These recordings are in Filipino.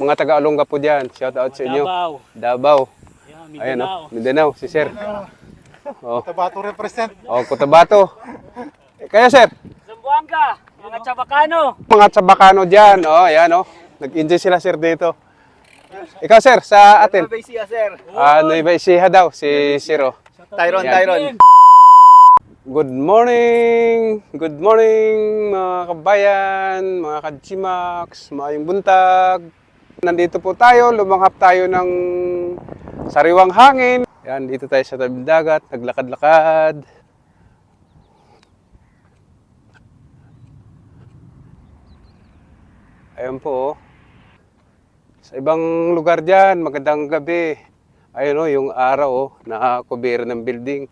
Mga taga-Alongga po dyan. Shout out sa inyo. Davao. Davao. Yeah, Ayan Mindanao. o, Mindanao, si Sir. Oh, Tabato represent. oh Cotabato. Eh, Kaya Sir, Zamboanga, mga Chabacano. mga tsabakano dyan. Oh, ayan oh. Nag-enjoy sila Sir dito. Ikaw Sir, sa atin. Siya, sir. Ah, Nueva Ecija daw, si Sir oh. Tyron. Tyron. Good morning! Good morning mga kabayan, mga kajimax, maayong buntag. Nandito po tayo, lumanghap tayo ng sariwang hangin. Yan, dito tayo sa tabing dagat, naglakad-lakad. Ayan po, oh. Sa ibang lugar dyan, magandang gabi. Ayun oh, yung araw oh, nakakubira ng building.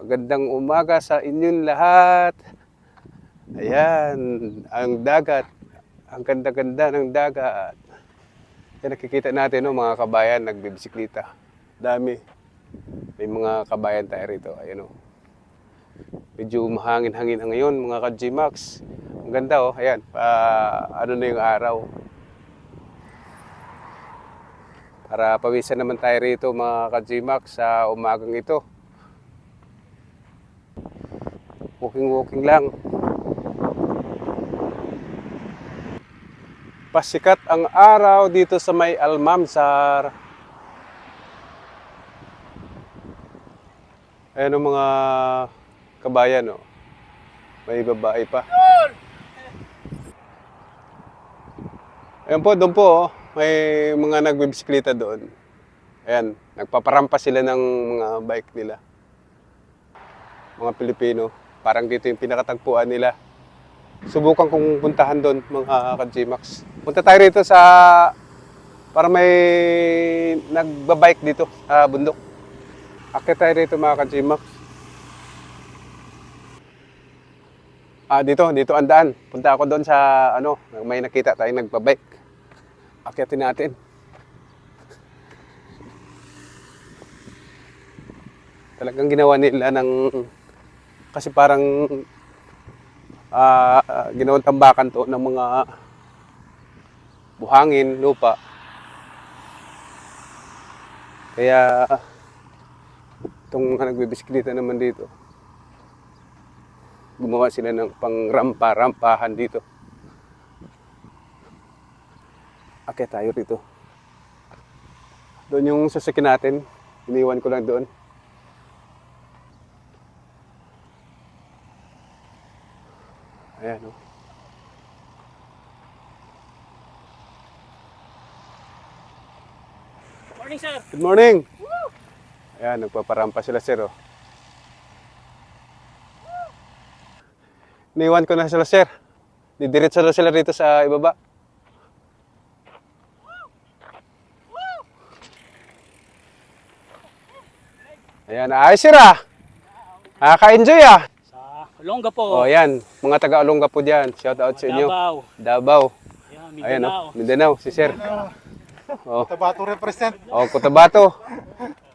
Magandang umaga sa inyong lahat. Ayan, ang dagat. Ang ganda-ganda ng dagat. Yan nakikita natin, no, mga kabayan, nagbibisikleta. Dami. May mga kabayan tayo rito. Ayan, oh. Medyo mahangin-hangin na ngayon, mga ka-G-Max. Ang ganda, oh. Ayan, pa, ano na yung araw. Para pawisan naman tayo rito, mga ka-G-Max, sa umagang ito. Walking-walking lang. Pasikat ang araw dito sa may Almamsar. Ayan ang mga kabayan, oh. May babae pa. Ayan po, doon po, oh. May mga nagbibisikleta doon. Ayan, nagpaparampa sila ng mga bike nila. Mga Pilipino. Parang dito yung pinakatagpuan nila. Subukan kong puntahan doon, mga ka-Gmax. Punta tayo rito sa... Para may nagbabike dito sa bundok. Akit tayo rito, mga ka-Gmax. Ah, dito, dito ang daan. Punta ako doon sa, ano, may nakita tayong nagbabike. Akitin natin. Talagang ginawa nila ng kasi parang ah ah, ginawang tambakan to ng mga buhangin, lupa. Kaya itong mga nagbibisikleta naman dito, gumawa sila ng pangrampa-rampahan dito. Akit tayo rito. Doon yung sasakyan natin, iniwan ko lang doon. Ayan, oh. Morning, sir. Good morning! Ayan, nagpaparampa sila, sir, oh. Iniwan ko na sila, sir. Didiretso na sila rito sa ibaba. Ayan, ayos, sir, ah. Nakaka-enjoy, ah. Olonga po. Oh, ayan, mga taga-Alongga po dyan. Shout out sa inyo. Davao. Davao. Yeah, Ayan, Mindanao. oh. Mindanao, si sir. Oh, Tabato represent. oh Cotabato.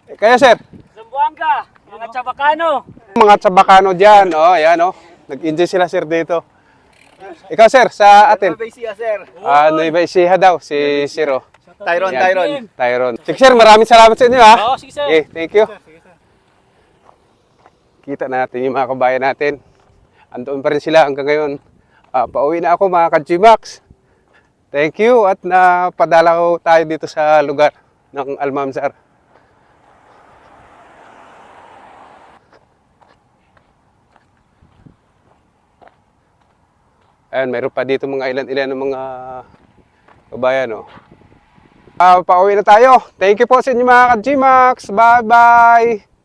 Eh, Kaya, sir, Zamboanga, mga Chabacano. mga tsabakano dyan. Oh, ayan, oh. Nag-enjoy sila, sir, dito. Ikaw, sir, sa atin. Siya, sir. Ah, Nueva Ecija daw, si Sir, oh. Tyron, Yan. Tyron. Tyron. Sige, sir, maraming salamat sa inyo, ha. Oo, sige, sir. Okay, thank you. Kita natin yung mga kabayan natin. Andoon pa rin sila hanggang ngayon. Ah, pauwi na ako, mga ka-Gmax. Thank you at napadalaw tayo dito sa lugar ng Almamsar. Ayan, mayroon pa dito mga ilan-ilan ng mga kabayan, oh. Ah, pauwi na tayo. Thank you po sa inyo mga ka-Gmax. Bye-bye!